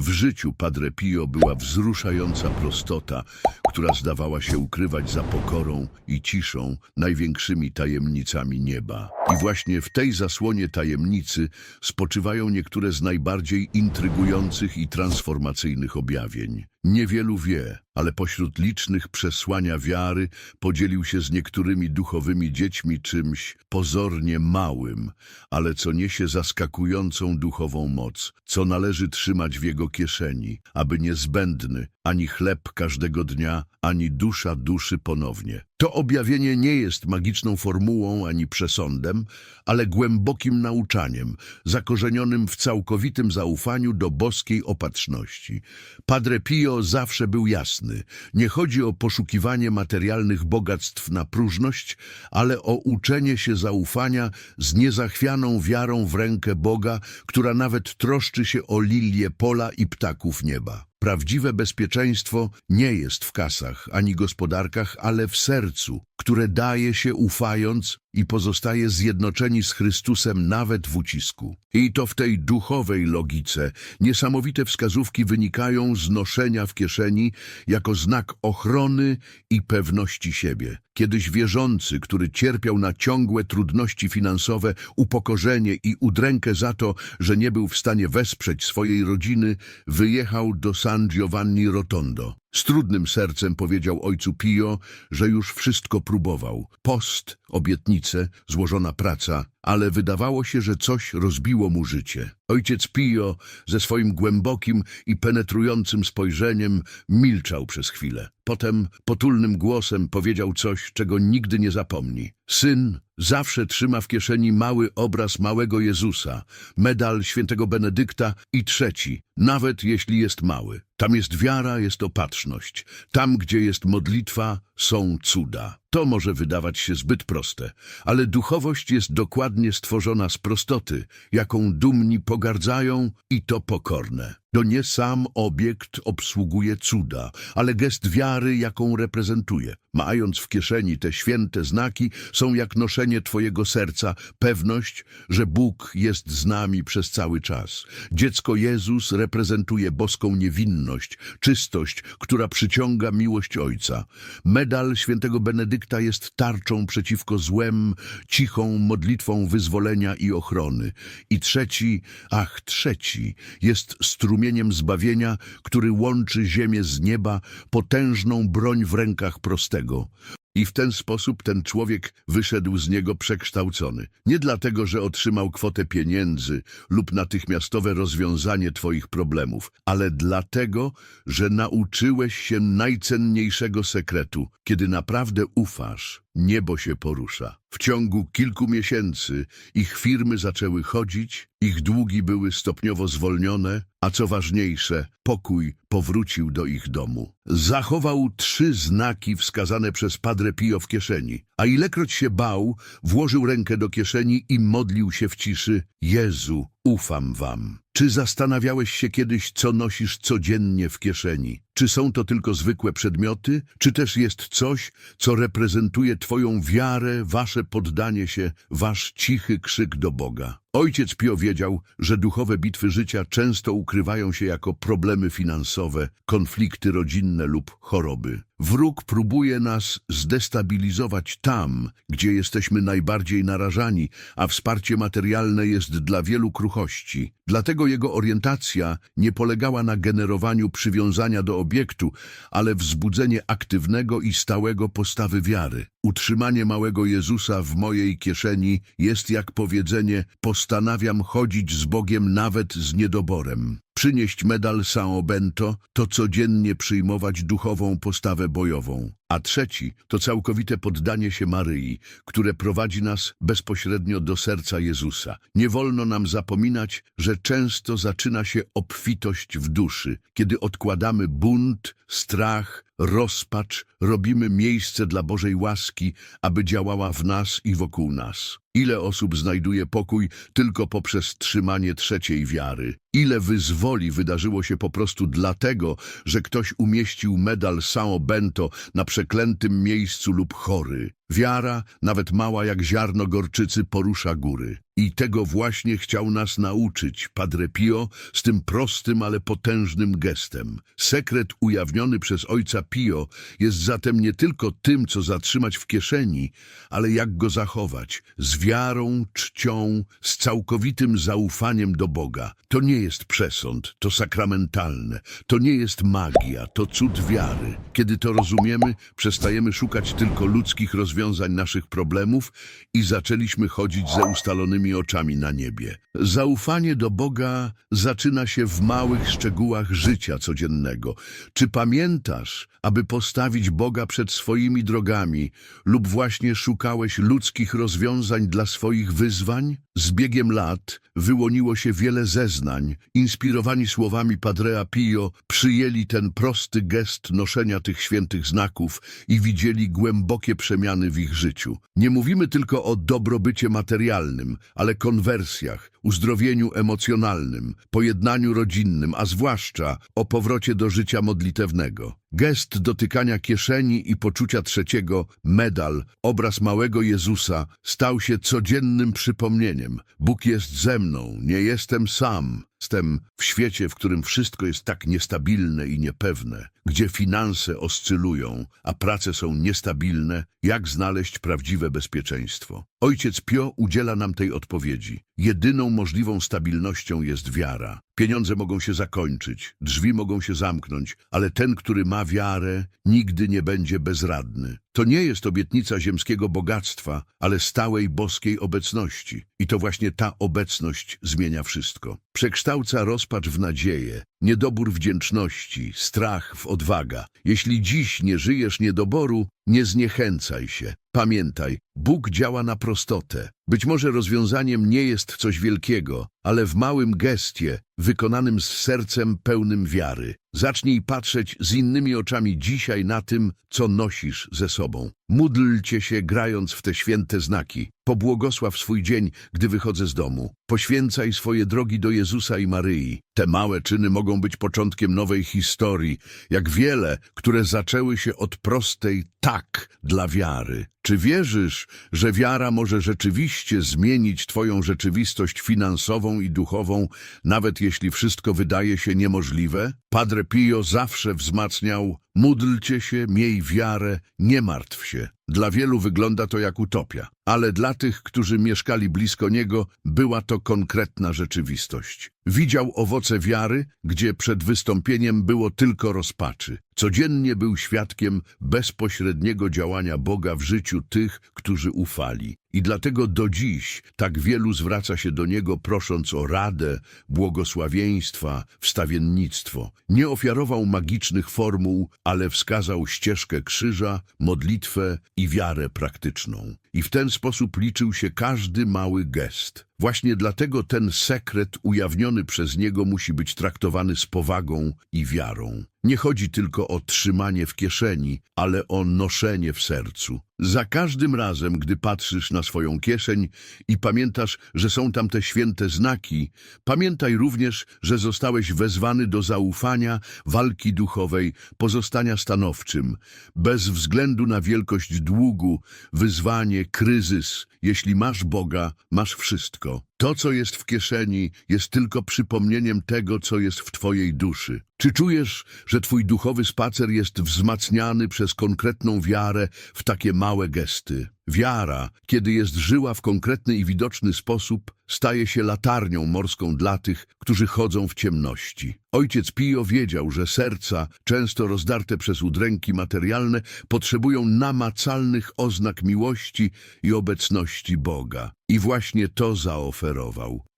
W życiu Padre Pio była wzruszająca prostota, która zdawała się ukrywać za pokorą i ciszą największymi tajemnicami nieba. I właśnie w tej zasłonie tajemnicy spoczywają niektóre z najbardziej intrygujących i transformacyjnych objawień. Niewielu wie, ale pośród licznych przesłania wiary podzielił się z niektórymi duchowymi dziećmi czymś pozornie małym, ale co niesie zaskakującą duchową moc, co należy trzymać w jego kieszeni, aby niezbędny ani chleb każdego dnia, ani dusza duszy ponownie. To objawienie nie jest magiczną formułą ani przesądem, ale głębokim nauczaniem, zakorzenionym w całkowitym zaufaniu do boskiej opatrzności. Padre Pio zawsze był jasny. Nie chodzi o poszukiwanie materialnych bogactw na próżność, ale o uczenie się zaufania z niezachwianą wiarą w rękę Boga, która nawet troszczy się o lilie pola i ptaków nieba. Prawdziwe bezpieczeństwo nie jest w kasach ani gospodarkach, ale w sercu, które daje się ufając i pozostaje zjednoczeni z Chrystusem nawet w ucisku. I to w tej duchowej logice niesamowite wskazówki wynikają z noszenia w kieszeni jako znak ochrony i pewności siebie. Kiedyś wierzący, który cierpiał na ciągłe trudności finansowe, upokorzenie i udrękę za to, że nie był w stanie wesprzeć swojej rodziny, wyjechał do San Giovanni Rotondo. Z trudnym sercem powiedział ojcu Pio, że już wszystko próbował. Post, obietnice, złożona praca, ale wydawało się, że coś rozbiło mu życie. Ojciec Pio ze swoim głębokim i penetrującym spojrzeniem milczał przez chwilę. Potem potulnym głosem powiedział coś, czego nigdy nie zapomni. Syn zawsze trzyma w kieszeni mały obraz małego Jezusa, medal świętego Benedykta i trzeci, nawet jeśli jest mały. Tam jest wiara, jest opatrzność. Tam, gdzie jest modlitwa, są cuda. To może wydawać się zbyt proste, ale duchowość jest dokładnie stworzona z prostoty, jaką dumni pogardzają i to pokorne. To nie sam obiekt obsługuje cuda, ale gest wiary, jaką reprezentuje. Mając w kieszeni te święte znaki, są jak noszenie Twojego serca, pewność, że Bóg jest z nami przez cały czas. Dziecko Jezus reprezentuje boską niewinność, czystość, która przyciąga miłość Ojca. Medal świętego Benedykta jest tarczą przeciwko złem, cichą modlitwą wyzwolenia i ochrony. I trzeci, ach, trzeci, jest strumieniem zbawienia, który łączy ziemię z nieba, potężną broń w rękach prostego. I w ten sposób ten człowiek wyszedł z niego przekształcony. Nie dlatego, że otrzymał kwotę pieniędzy lub natychmiastowe rozwiązanie twoich problemów, ale dlatego, że nauczyłeś się najcenniejszego sekretu. Kiedy naprawdę ufasz, niebo się porusza. W ciągu kilku miesięcy ich firmy zaczęły chodzić, ich długi były stopniowo zwolnione, a co ważniejsze, pokój powrócił do ich domu. Zachował trzy znaki wskazane przez Padre Pio w kieszeni, a ilekroć się bał, włożył rękę do kieszeni i modlił się w ciszy. Jezu, ufam wam. Czy zastanawiałeś się kiedyś, co nosisz codziennie w kieszeni? Czy są to tylko zwykłe przedmioty, czy też jest coś, co reprezentuje Twoją wiarę, Wasze poddanie się, Wasz cichy krzyk do Boga? Ojciec Pio wiedział, że duchowe bitwy życia często ukrywają się jako problemy finansowe, konflikty rodzinne lub choroby. Wróg próbuje nas zdestabilizować tam, gdzie jesteśmy najbardziej narażani, a wsparcie materialne jest dla wielu kruchości. Dlatego jego orientacja nie polegała na generowaniu przywiązania do obiektu, ale wzbudzenie aktywnego i stałego postawy wiary. Utrzymanie małego Jezusa w mojej kieszeni jest jak powiedzenie postanawiam chodzić z Bogiem nawet z niedoborem. Przynieść medal São Bento to codziennie przyjmować duchową postawę bojową. A trzeci to całkowite poddanie się Maryi, które prowadzi nas bezpośrednio do serca Jezusa. Nie wolno nam zapominać, że często zaczyna się obfitość w duszy, kiedy odkładamy bunt, strach, rozpacz, robimy miejsce dla Bożej łaski, aby działała w nas i wokół nas. Ile osób znajduje pokój tylko poprzez trzymanie trzeciej wiary? Ile wyzwoli wydarzyło się po prostu dlatego, że ktoś umieścił medal Sao Bento na przeklętym miejscu lub chory. Wiara, nawet mała jak ziarno gorczycy, porusza góry. I tego właśnie chciał nas nauczyć Padre Pio z tym prostym, ale potężnym gestem. Sekret ujawniony przez ojca Pio jest zatem nie tylko tym, co zatrzymać w kieszeni, ale jak go zachować. Wiarą, czcią, z całkowitym zaufaniem do Boga. To nie jest przesąd, to sakramentalne. To nie jest magia, to cud wiary. Kiedy to rozumiemy, przestajemy szukać tylko ludzkich rozwiązań naszych problemów i zaczęliśmy chodzić ze ustalonymi oczami na niebie. Zaufanie do Boga zaczyna się w małych szczegółach życia codziennego. Czy pamiętasz, aby postawić Boga przed swoimi drogami lub właśnie szukałeś ludzkich rozwiązań dla swoich wyzwań? Z biegiem lat wyłoniło się wiele zeznań. Inspirowani słowami Padrea Pio przyjęli ten prosty gest noszenia tych świętych znaków i widzieli głębokie przemiany w ich życiu. Nie mówimy tylko o dobrobycie materialnym, ale konwersjach, uzdrowieniu emocjonalnym, pojednaniu rodzinnym, a zwłaszcza o powrocie do życia modlitewnego. Gest dotykania kieszeni i poczucia trzeciego, medal, obraz małego Jezusa, stał się codziennym przypomnieniem. Bóg jest ze mną, nie jestem sam. Jestem w świecie, w którym wszystko jest tak niestabilne i niepewne, gdzie finanse oscylują, a prace są niestabilne, jak znaleźć prawdziwe bezpieczeństwo? Ojciec Pio udziela nam tej odpowiedzi. Jedyną możliwą stabilnością jest wiara. Pieniądze mogą się zakończyć, drzwi mogą się zamknąć, ale ten, który ma wiarę, nigdy nie będzie bezradny. To nie jest obietnica ziemskiego bogactwa, ale stałej boskiej obecności. I to właśnie ta obecność zmienia wszystko. Przekształca rozpacz w nadzieję, niedobór wdzięczności, strach w odwaga. Jeśli dziś nie żyjesz niedoboru, nie zniechęcaj się. Pamiętaj, Bóg działa na prostotę. Być może rozwiązaniem nie jest coś wielkiego, ale w małym gestie, wykonanym z sercem pełnym wiary. Zacznij patrzeć z innymi oczami dzisiaj na tym, co nosisz ze sobą. Módlcie się grając w te święte znaki. Pobłogosław swój dzień, gdy wychodzę z domu. Poświęcaj swoje drogi do Jezusa i Maryi. Te małe czyny mogą być początkiem nowej historii, jak wiele, które zaczęły się od prostej tak dla wiary. Czy wierzysz, że wiara może rzeczywiście zmienić Twoją rzeczywistość finansową i duchową, nawet jeśli wszystko wydaje się niemożliwe? Padre Pio zawsze wzmacniał Módlcie się, miej wiarę, nie martw się. Dla wielu wygląda to jak utopia, ale dla tych, którzy mieszkali blisko niego, była to konkretna rzeczywistość. Widział owoce wiary, gdzie przed wystąpieniem było tylko rozpaczy. Codziennie był świadkiem bezpośredniego działania Boga w życiu tych, którzy ufali. I dlatego do dziś tak wielu zwraca się do Niego prosząc o radę, błogosławieństwa, wstawiennictwo. Nie ofiarował magicznych formuł, ale wskazał ścieżkę krzyża, modlitwę i wiarę praktyczną. I w ten sposób liczył się każdy mały gest. Właśnie dlatego ten sekret ujawniony przez niego musi być traktowany z powagą i wiarą. Nie chodzi tylko o trzymanie w kieszeni, ale o noszenie w sercu. Za każdym razem, gdy patrzysz na swoją kieszeń i pamiętasz, że są tam te święte znaki, pamiętaj również, że zostałeś wezwany do zaufania, walki duchowej, pozostania stanowczym, bez względu na wielkość długu, wyzwanie, kryzys. Jeśli masz Boga, masz wszystko. Francisco. To, co jest w kieszeni, jest tylko przypomnieniem tego, co jest w Twojej duszy. Czy czujesz, że Twój duchowy spacer jest wzmacniany przez konkretną wiarę w takie małe gesty? Wiara, kiedy jest żyła w konkretny i widoczny sposób, staje się latarnią morską dla tych, którzy chodzą w ciemności. Ojciec Pio wiedział, że serca, często rozdarte przez udręki materialne, potrzebują namacalnych oznak miłości i obecności Boga. I właśnie to zaoferował.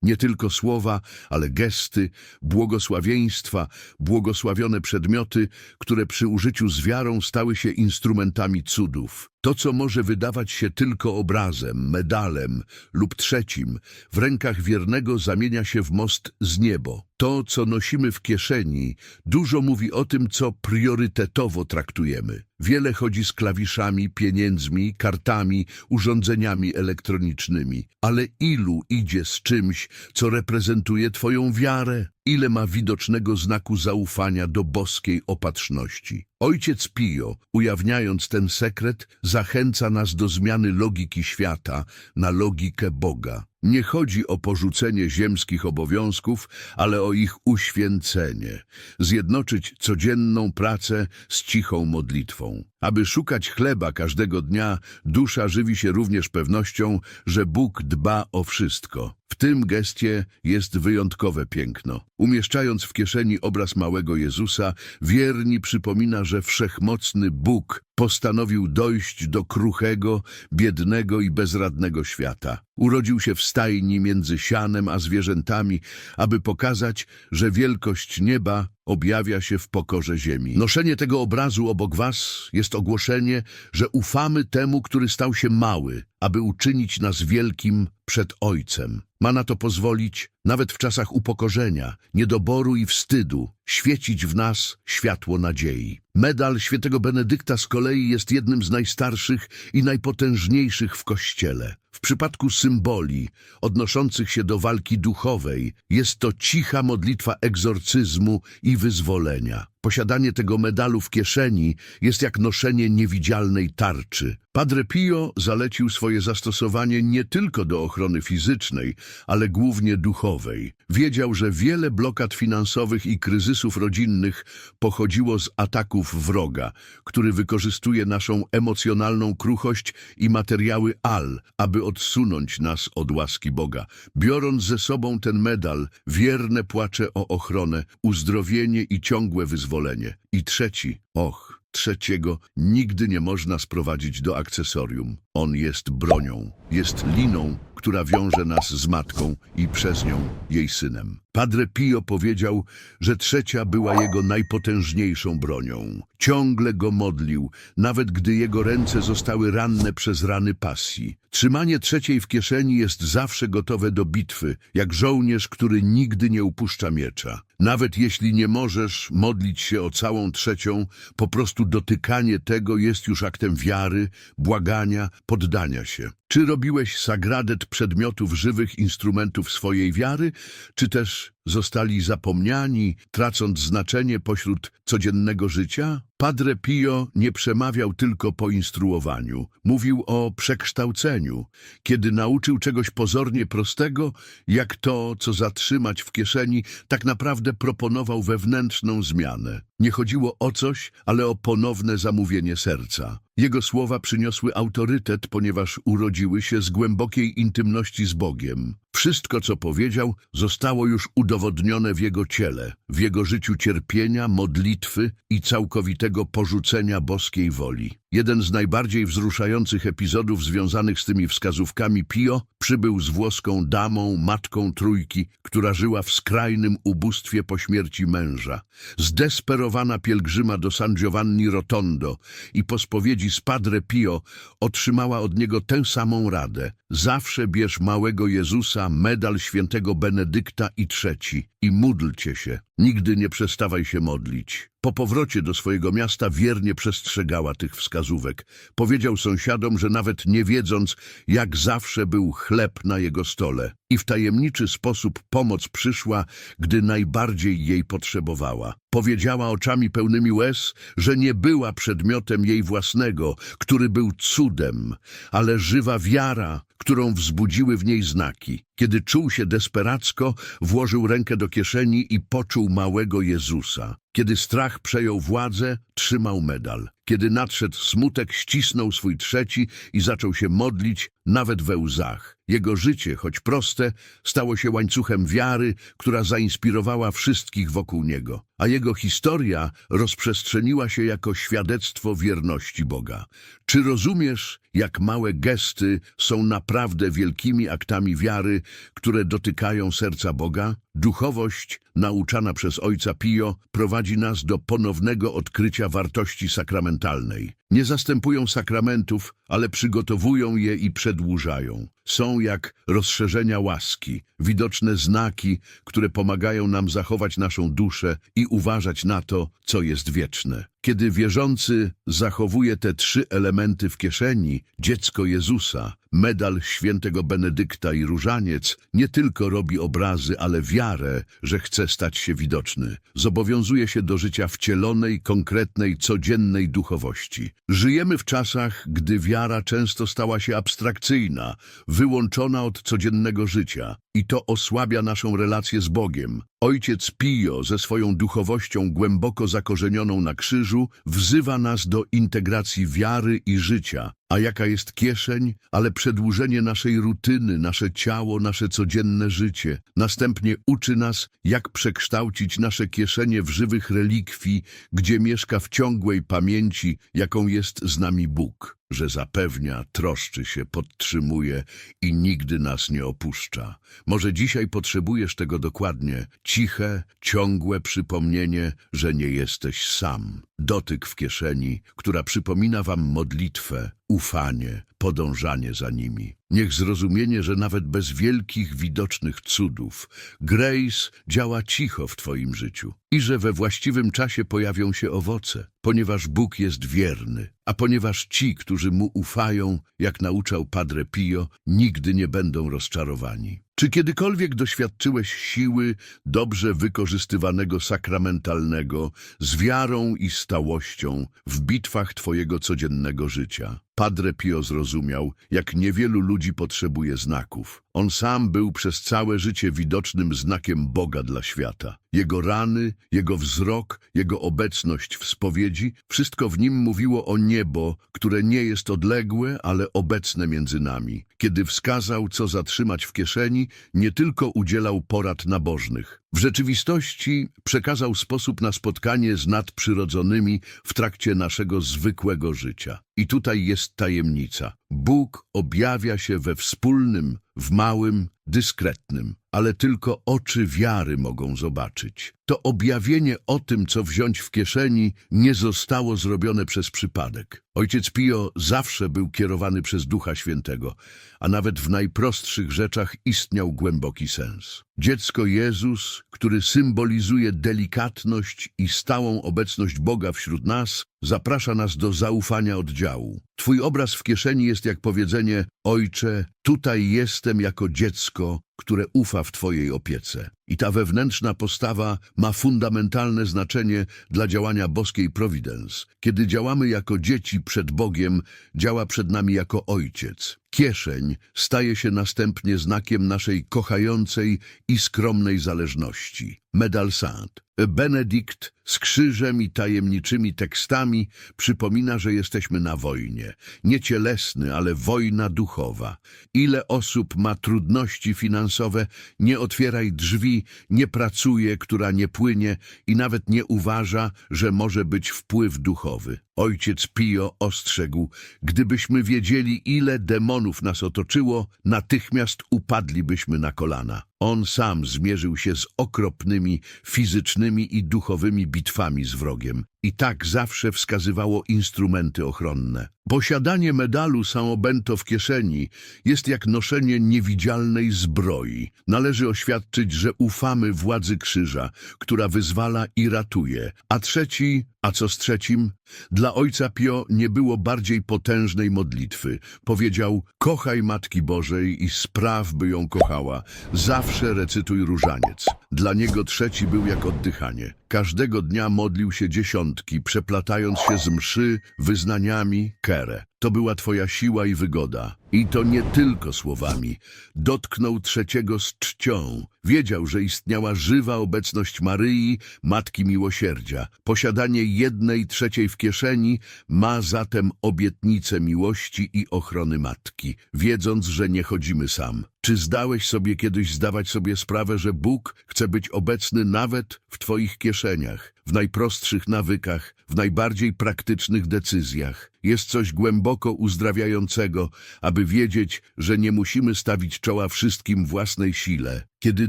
Nie tylko słowa, ale gesty, błogosławieństwa, błogosławione przedmioty, które przy użyciu z wiarą stały się instrumentami cudów. To, co może wydawać się tylko obrazem, medalem lub trzecim, w rękach wiernego zamienia się w most z niebo. To, co nosimy w kieszeni, dużo mówi o tym, co priorytetowo traktujemy. Wiele chodzi z klawiszami, pieniędzmi, kartami, urządzeniami elektronicznymi. Ale ilu idzie z czymś, co reprezentuje Twoją wiarę? Ile ma widocznego znaku zaufania do boskiej opatrzności. Ojciec Pio, ujawniając ten sekret, zachęca nas do zmiany logiki świata na logikę Boga. Nie chodzi o porzucenie ziemskich obowiązków, ale o ich uświęcenie. Zjednoczyć codzienną pracę z cichą modlitwą. Aby szukać chleba każdego dnia, dusza żywi się również pewnością, że Bóg dba o wszystko. W tym gestie jest wyjątkowe piękno. Umieszczając w kieszeni obraz małego Jezusa, wierni przypomina, że wszechmocny Bóg postanowił dojść do kruchego, biednego i bezradnego świata. Urodził się w stajni między sianem a zwierzętami, aby pokazać, że wielkość nieba objawia się w pokorze ziemi. Noszenie tego obrazu obok was jest ogłoszenie, że ufamy temu, który stał się mały, aby uczynić nas wielkim przed Ojcem. Ma na to pozwolić, nawet w czasach upokorzenia, niedoboru i wstydu, świecić w nas światło nadziei. Medal świętego Benedykta z kolei jest jednym z najstarszych i najpotężniejszych w Kościele. W przypadku symboli odnoszących się do walki duchowej jest to cicha modlitwa egzorcyzmu i wyzwolenia. Posiadanie tego medalu w kieszeni jest jak noszenie niewidzialnej tarczy. Padre Pio zalecił swoje zastosowanie nie tylko do ochrony fizycznej, ale głównie duchowej. Wiedział, że wiele blokad finansowych i kryzysów rodzinnych pochodziło z ataków wroga, który wykorzystuje naszą emocjonalną kruchość i materiały al, odsunąć nas od łaski Boga. Biorąc ze sobą ten medal, wierne płacze o ochronę, uzdrowienie i ciągłe wyzwolenie. I trzeci, och, trzeciego nigdy nie można sprowadzić do akcesorium. On jest bronią, jest liną, która wiąże nas z matką i przez nią jej synem. Padre Pio powiedział, że trzecia była jego najpotężniejszą bronią. Ciągle go modlił, nawet gdy jego ręce zostały ranne przez rany pasji. Trzymanie trzeciej w kieszeni jest zawsze gotowe do bitwy, jak żołnierz, który nigdy nie upuszcza miecza. Nawet jeśli nie możesz modlić się o całą trzecią, po prostu dotykanie tego jest już aktem wiary, błagania, poddania się. Czy robiłeś sagradet przedmiotów żywych instrumentów swojej wiary, czy też zostali zapomniani, tracąc znaczenie pośród codziennego życia? Padre Pio nie przemawiał tylko po instruowaniu, mówił o przekształceniu, kiedy nauczył czegoś pozornie prostego, jak to, co zatrzymać w kieszeni, tak naprawdę proponował wewnętrzną zmianę. Nie chodziło o coś, ale o ponowne zamówienie serca. Jego słowa przyniosły autorytet, ponieważ urodziły się z głębokiej intymności z Bogiem. Wszystko, co powiedział, zostało już udowodnione w jego ciele, w jego życiu cierpienia, modlitwy i całkowitego porzucenia boskiej woli. Jeden z najbardziej wzruszających epizodów związanych z tymi wskazówkami Pio przybył z włoską damą, matką trójki, która żyła w skrajnym ubóstwie po śmierci męża. Zdesperowana pielgrzyma do San Giovanni Rotondo i po spowiedzi z Padre Pio otrzymała od niego tę samą radę. Zawsze bierz małego Jezusa, medal świętego Benedykta i trzeci i módlcie się. Nigdy nie przestawaj się modlić. Po powrocie do swojego miasta wiernie przestrzegała tych wskazówek. Powiedział sąsiadom, że nawet nie wiedząc, jak zawsze był chleb na jego stole. I w tajemniczy sposób pomoc przyszła, gdy najbardziej jej potrzebowała. Powiedziała oczami pełnymi łez, że nie była przedmiotem jej własnego, który był cudem, ale żywa wiara, którą wzbudziły w niej znaki. Kiedy czuł się desperacko, włożył rękę do kieszeni i poczuł małego Jezusa. Kiedy strach przejął władzę, trzymał medal. Kiedy nadszedł smutek, ścisnął swój trzeci i zaczął się modlić, nawet we łzach. Jego życie, choć proste, stało się łańcuchem wiary, która zainspirowała wszystkich wokół niego. A jego historia rozprzestrzeniła się jako świadectwo wierności Boga. Czy rozumiesz, jak małe gesty są naprawdę wielkimi aktami wiary, które dotykają serca Boga? Duchowość, nauczana przez ojca Pio, prowadzi nas do ponownego odkrycia wartości sakramentalnej. Nie zastępują sakramentów, ale przygotowują je i przedłużają. Są jak rozszerzenia łaski, widoczne znaki, które pomagają nam zachować naszą duszę i uważać na to, co jest wieczne. Kiedy wierzący zachowuje te trzy elementy w kieszeni, dziecko Jezusa, medal świętego Benedykta i różaniec, nie tylko robi obrazy, ale wiarę, że chce stać się widoczny. Zobowiązuje się do życia wcielonej, konkretnej, codziennej duchowości. Żyjemy w czasach, gdy wiara często stała się abstrakcyjna, wyłączona od codziennego życia. I to osłabia naszą relację z Bogiem. Ojciec Pio ze swoją duchowością głęboko zakorzenioną na krzyżu wzywa nas do integracji wiary i życia. A jaka jest kieszeń, ale przedłużenie naszej rutyny, nasze ciało, nasze codzienne życie. Następnie uczy nas, jak przekształcić nasze kieszenie w żywych relikwii, gdzie mieszka w ciągłej pamięci, jaką jest z nami Bóg, że zapewnia, troszczy się, podtrzymuje i nigdy nas nie opuszcza. Może dzisiaj potrzebujesz tego dokładnie. Ciche, ciągłe przypomnienie, że nie jesteś sam. Dotyk w kieszeni, która przypomina wam modlitwę, ufanie, podążanie za nimi. Niech zrozumienie, że nawet bez wielkich, widocznych cudów, Grace działa cicho w Twoim życiu i że we właściwym czasie pojawią się owoce, ponieważ Bóg jest wierny, a ponieważ ci, którzy Mu ufają, jak nauczał Padre Pio, nigdy nie będą rozczarowani. Czy kiedykolwiek doświadczyłeś siły dobrze wykorzystywanego sakramentalnego z wiarą i stałością w bitwach Twojego codziennego życia? Padre Pio zrozumiał, jak niewielu ludzi potrzebuje znaków. On sam był przez całe życie widocznym znakiem Boga dla świata. Jego rany, jego wzrok, jego obecność w spowiedzi, wszystko w nim mówiło o niebo, które nie jest odległe, ale obecne między nami. Kiedy wskazał, co zatrzymać w kieszeni, nie tylko udzielał porad nabożnych. W rzeczywistości przekazał sposób na spotkanie z nadprzyrodzonymi w trakcie naszego zwykłego życia. I tutaj jest tajemnica. Bóg objawia się we wspólnym, w małym, dyskretnym, ale tylko oczy wiary mogą zobaczyć. To objawienie o tym, co wziąć w kieszeni, nie zostało zrobione przez przypadek. Ojciec Pio zawsze był kierowany przez Ducha Świętego, a nawet w najprostszych rzeczach istniał głęboki sens. Dziecko Jezus, który symbolizuje delikatność i stałą obecność Boga wśród nas, zaprasza nas do zaufania oddziału. Twój obraz w kieszeni jest jak powiedzenie: Ojcze, tutaj jestem jako dziecko, które ufa w Twojej opiece. I ta wewnętrzna postawa ma fundamentalne znaczenie dla działania boskiej Providence. Kiedy działamy jako dzieci przed Bogiem, działa przed nami jako Ojciec. Kieszeń staje się następnie znakiem naszej kochającej i skromnej zależności. Medal Saint. Benedikt z krzyżem i tajemniczymi tekstami przypomina, że jesteśmy na wojnie. Nie cielesny, ale wojna duchowa. Ile osób ma trudności finansowe, nie otwieraj drzwi, nie pracuje, która nie płynie i nawet nie uważa, że może być wpływ duchowy. Ojciec Pio ostrzegł, gdybyśmy wiedzieli, ile demonów nas otoczyło, natychmiast upadlibyśmy na kolana. On sam zmierzył się z okropnymi fizycznymi i duchowymi bitwami z wrogiem. I tak zawsze wskazywało instrumenty ochronne. Posiadanie medalu Samobento w kieszeni jest jak noszenie niewidzialnej zbroi. Należy oświadczyć, że ufamy władzy krzyża, która wyzwala i ratuje. A trzeci, a co z trzecim? Dla ojca Pio nie było bardziej potężnej modlitwy. Powiedział, kochaj Matki Bożej i spraw, by ją kochała. Zawsze recytuj różaniec. Dla niego trzeci był jak oddychanie. Każdego dnia modlił się dziesiątki, przeplatając się z mszy, wyznaniami, kere. To była twoja siła i wygoda. I to nie tylko słowami. Dotknął trzeciego z czcią. Wiedział, że istniała żywa obecność Maryi, Matki Miłosierdzia. Posiadanie jednej trzeciej w kieszeni ma zatem obietnicę miłości i ochrony Matki, wiedząc, że nie chodzimy sam. Czy zdałeś sobie kiedyś zdawać sobie sprawę, że Bóg chce być obecny nawet w twoich kieszeniach, w najprostszych nawykach, w najbardziej praktycznych decyzjach? Jest coś głęboko uzdrawiającego, aby wiedzieć, że nie musimy stawić czoła wszystkim własnej sile. Kiedy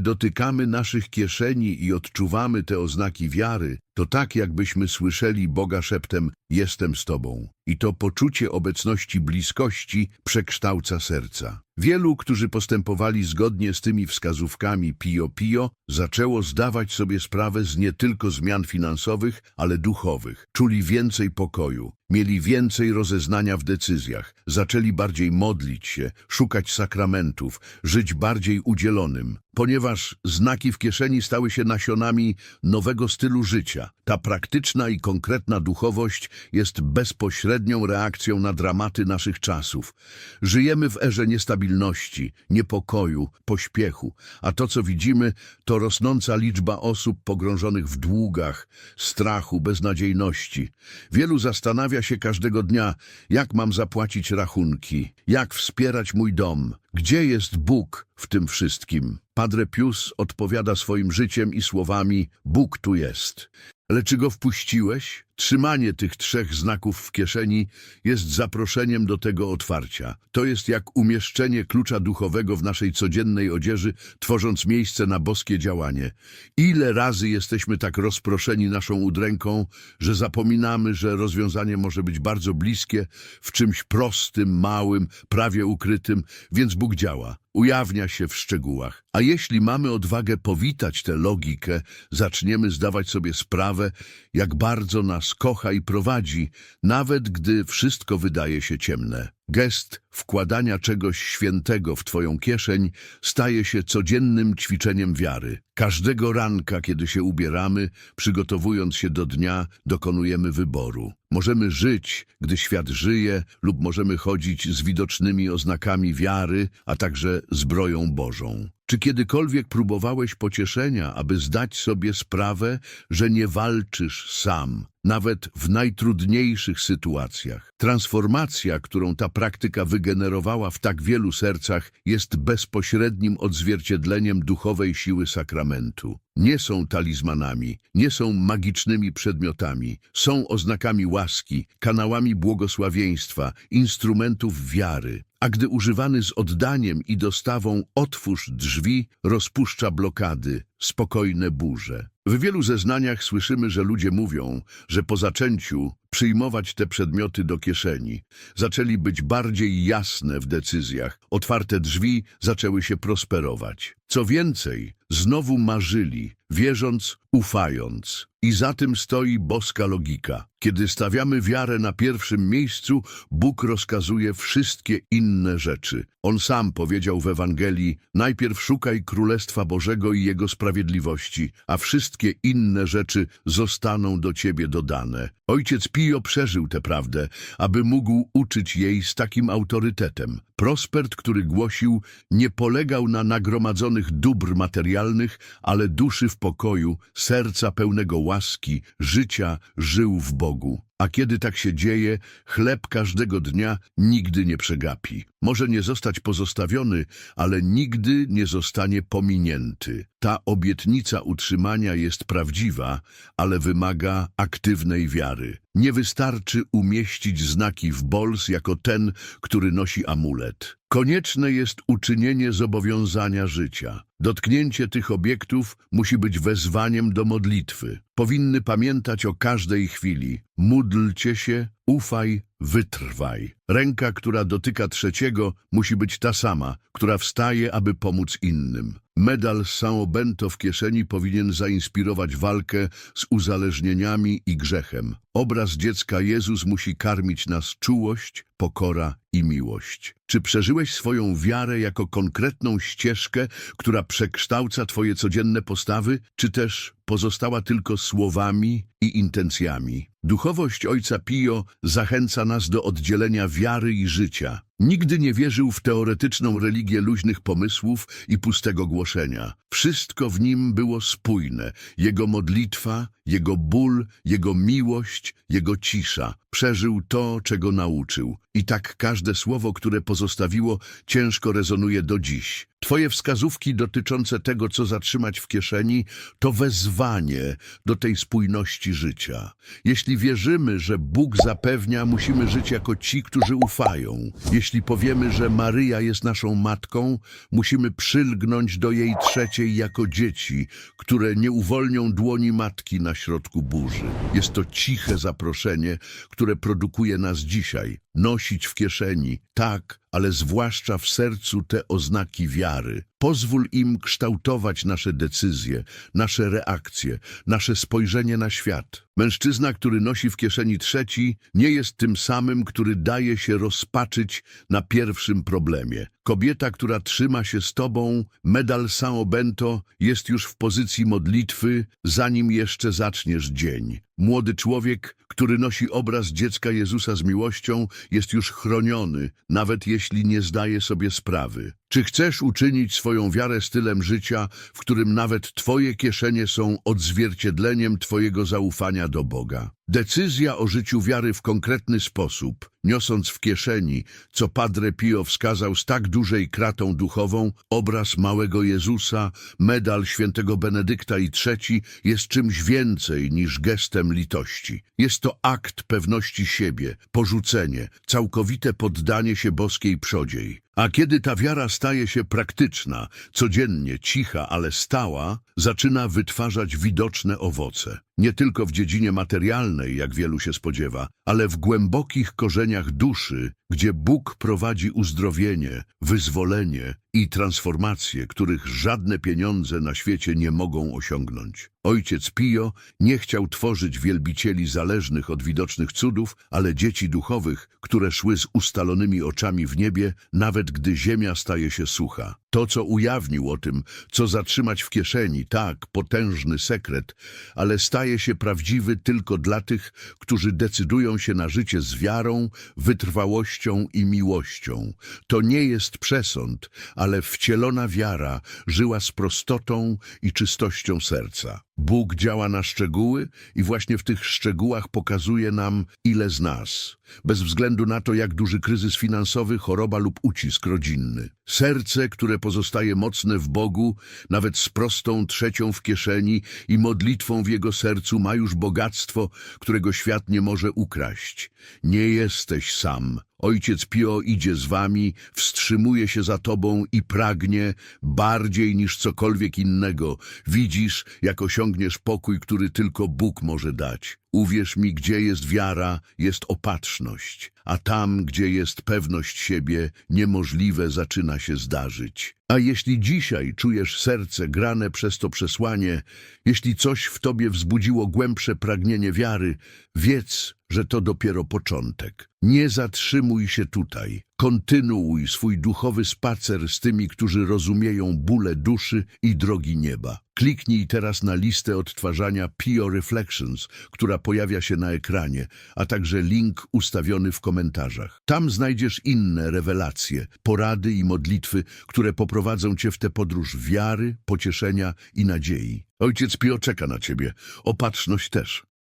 dotykamy naszych kieszeni i odczuwamy te oznaki wiary, to tak jakbyśmy słyszeli Boga szeptem jestem z Tobą. I to poczucie obecności bliskości przekształca serca. Wielu, którzy postępowali zgodnie z tymi wskazówkami Pio Pio, zaczęło zdawać sobie sprawę z nie tylko zmian finansowych, ale duchowych. Czuli więcej pokoju, mieli więcej rozeznania w decyzjach, zaczęli bardziej modlić się, szukać sakramentów, żyć bardziej udzielonym, ponieważ znaki w kieszeni stały się nasionami nowego stylu życia. Ta praktyczna i konkretna duchowość jest bezpośrednią reakcją na dramaty naszych czasów. Żyjemy w erze niestabilności, niepokoju, pośpiechu, a to, co widzimy, to rosnąca liczba osób pogrążonych w długach, strachu, beznadziejności. Wielu zastanawia się każdego dnia, jak mam zapłacić rachunki, jak wspierać mój dom, gdzie jest Bóg w tym wszystkim. Padre Pius odpowiada swoim życiem i słowami Bóg tu jest. Ale czy go wpuściłeś? Trzymanie tych trzech znaków w kieszeni jest zaproszeniem do tego otwarcia. To jest jak umieszczenie klucza duchowego w naszej codziennej odzieży, tworząc miejsce na boskie działanie. Ile razy jesteśmy tak rozproszeni naszą udręką, że zapominamy, że rozwiązanie może być bardzo bliskie, w czymś prostym, małym, prawie ukrytym, więc Bóg działa. Ujawnia się w szczegółach. A jeśli mamy odwagę powitać tę logikę, zaczniemy zdawać sobie sprawę, jak bardzo nas kocha i prowadzi, nawet gdy wszystko wydaje się ciemne. Gest wkładania czegoś świętego w Twoją kieszeń staje się codziennym ćwiczeniem wiary. Każdego ranka, kiedy się ubieramy, przygotowując się do dnia, dokonujemy wyboru. Możemy żyć, gdy świat żyje, lub możemy chodzić z widocznymi oznakami wiary, a także zbroją Bożą. Czy kiedykolwiek próbowałeś pocieszenia, aby zdać sobie sprawę, że nie walczysz sam, nawet w najtrudniejszych sytuacjach? Transformacja, którą ta praktyka wygenerowała w tak wielu sercach, jest bezpośrednim odzwierciedleniem duchowej siły sakramentu. Nie są talizmanami, nie są magicznymi przedmiotami, są oznakami łaski, kanałami błogosławieństwa, instrumentów wiary. A gdy używany z oddaniem i dostawą otwórz drzwi, rozpuszcza blokady, spokojne burze. W wielu zeznaniach słyszymy, że ludzie mówią, że po zaczęciu przyjmować te przedmioty do kieszeni, zaczęli być bardziej jasne w decyzjach, otwarte drzwi zaczęły się prosperować. Co więcej, znowu marzyli, wierząc, ufając. I za tym stoi boska logika. Kiedy stawiamy wiarę na pierwszym miejscu, Bóg rozkazuje wszystkie inne rzeczy. On sam powiedział w Ewangelii, najpierw szukaj Królestwa Bożego i Jego sprawiedliwości, a wszystkie inne rzeczy zostaną do ciebie dodane. Ojciec Pio przeżył tę prawdę, aby mógł uczyć jej z takim autorytetem. Prospert, który głosił, nie polegał na nagromadzonych dóbr materialnych, ale duszy w pokoju, serca pełnego łaski, życia żył w Bogu. A kiedy tak się dzieje, chleb każdego dnia nigdy nie przegapi. Może nie zostać pozostawiony, ale nigdy nie zostanie pominięty. Ta obietnica utrzymania jest prawdziwa, ale wymaga aktywnej wiary. Nie wystarczy umieścić znaki w bols jako ten, który nosi amulet. Konieczne jest uczynienie zobowiązania życia. Dotknięcie tych obiektów musi być wezwaniem do modlitwy. Powinny pamiętać o każdej chwili. Módlcie się, ufaj, wytrwaj. Ręka, która dotyka trzeciego, musi być ta sama, która wstaje, aby pomóc innym. Medal São Bento w kieszeni powinien zainspirować walkę z uzależnieniami i grzechem. Obraz dziecka Jezus musi karmić nas czułość, pokora i miłość. Czy przeżyłeś swoją wiarę jako konkretną ścieżkę, która przekształca Twoje codzienne postawy, czy też pozostała tylko słowami i intencjami? Duchowość Ojca Pio zachęca nas do oddzielenia wiary i życia. Nigdy nie wierzył w teoretyczną religię luźnych pomysłów i pustego głoszenia. Wszystko w nim było spójne. Jego modlitwa, jego ból, jego miłość, jego cisza. Przeżył to, czego nauczył. I tak każde słowo, które pozostawiło, ciężko rezonuje do dziś. Twoje wskazówki dotyczące tego, co zatrzymać w kieszeni, to wezwanie do tej spójności życia. Jeśli wierzymy, że Bóg zapewnia, musimy żyć jako ci, którzy ufają. Jeśli powiemy, że Maryja jest naszą matką, musimy przylgnąć do jej trzeciej jako dzieci, które nie uwolnią dłoni matki na środku burzy. Jest to ciche zaproszenie, które produkuje nas dzisiaj. Nosić w kieszeni, tak, ale zwłaszcza w sercu te oznaki wiary. Pozwól im kształtować nasze decyzje, nasze reakcje, nasze spojrzenie na świat. Mężczyzna, który nosi w kieszeni trzeci, nie jest tym samym, który daje się rozpaczyć na pierwszym problemie. Kobieta, która trzyma się z tobą, medal Sao Bento, jest już w pozycji modlitwy, zanim jeszcze zaczniesz dzień. Młody człowiek, który nosi obraz dziecka Jezusa z miłością, jest już chroniony, nawet jeśli nie zdaje sobie sprawy. Czy chcesz uczynić swoją wiarę stylem życia, w którym nawet Twoje kieszenie są odzwierciedleniem Twojego zaufania do Boga? Decyzja o życiu wiary w konkretny sposób, niosąc w kieszeni, co Padre Pio wskazał z tak dużej kratą duchową, obraz małego Jezusa, medal świętego Benedykta i trzeci, jest czymś więcej niż gestem litości. Jest to akt pewności siebie, porzucenie, całkowite poddanie się boskiej przodziej. A kiedy ta wiara staje się praktyczna, codziennie, cicha, ale stała, zaczyna wytwarzać widoczne owoce. Nie tylko w dziedzinie materialnej, jak wielu się spodziewa, ale w głębokich korzeniach duszy, gdzie Bóg prowadzi uzdrowienie, wyzwolenie i transformacje, których żadne pieniądze na świecie nie mogą osiągnąć. Ojciec Pio nie chciał tworzyć wielbicieli zależnych od widocznych cudów, ale dzieci duchowych, które szły z ustalonymi oczami w niebie, nawet gdy ziemia staje się sucha. To, co ujawnił o tym, co zatrzymać w kieszeni, tak, potężny sekret, ale staje się prawdziwy tylko dla tych, którzy decydują się na życie z wiarą, wytrwałością i miłością. To nie jest przesąd, ale wcielona wiara żyła z prostotą i czystością serca. Bóg działa na szczegóły i właśnie w tych szczegółach pokazuje nam, ile z nas, bez względu na to, jak duży kryzys finansowy, choroba lub ucisk rodzinny. Serce, które pozostaje mocne w Bogu, nawet z prostą trzecią w kieszeni i modlitwą w jego sercu, ma już bogactwo, którego świat nie może ukraść. Nie jesteś sam. Ojciec Pio idzie z wami, wstrzymuje się za tobą i pragnie bardziej niż cokolwiek innego. Widzisz, jak osiągniesz pokój, który tylko Bóg może dać. Uwierz mi, gdzie jest wiara, jest opatrzność, a tam, gdzie jest pewność siebie, niemożliwe zaczyna się zdarzyć. A jeśli dzisiaj czujesz serce grane przez to przesłanie, jeśli coś w tobie wzbudziło głębsze pragnienie wiary, wiedz, że to dopiero początek. Nie zatrzymuj się tutaj. Kontynuuj swój duchowy spacer z tymi, którzy rozumieją bóle duszy i drogi nieba. Kliknij teraz na listę odtwarzania Pio Reflections, która pojawia się na ekranie, a także link ustawiony w komentarzach. Tam znajdziesz inne rewelacje, porady i modlitwy, które poprowadzą cię w tę podróż wiary, pocieszenia i nadziei. Ojciec Pio czeka na ciebie. Opatrzność też.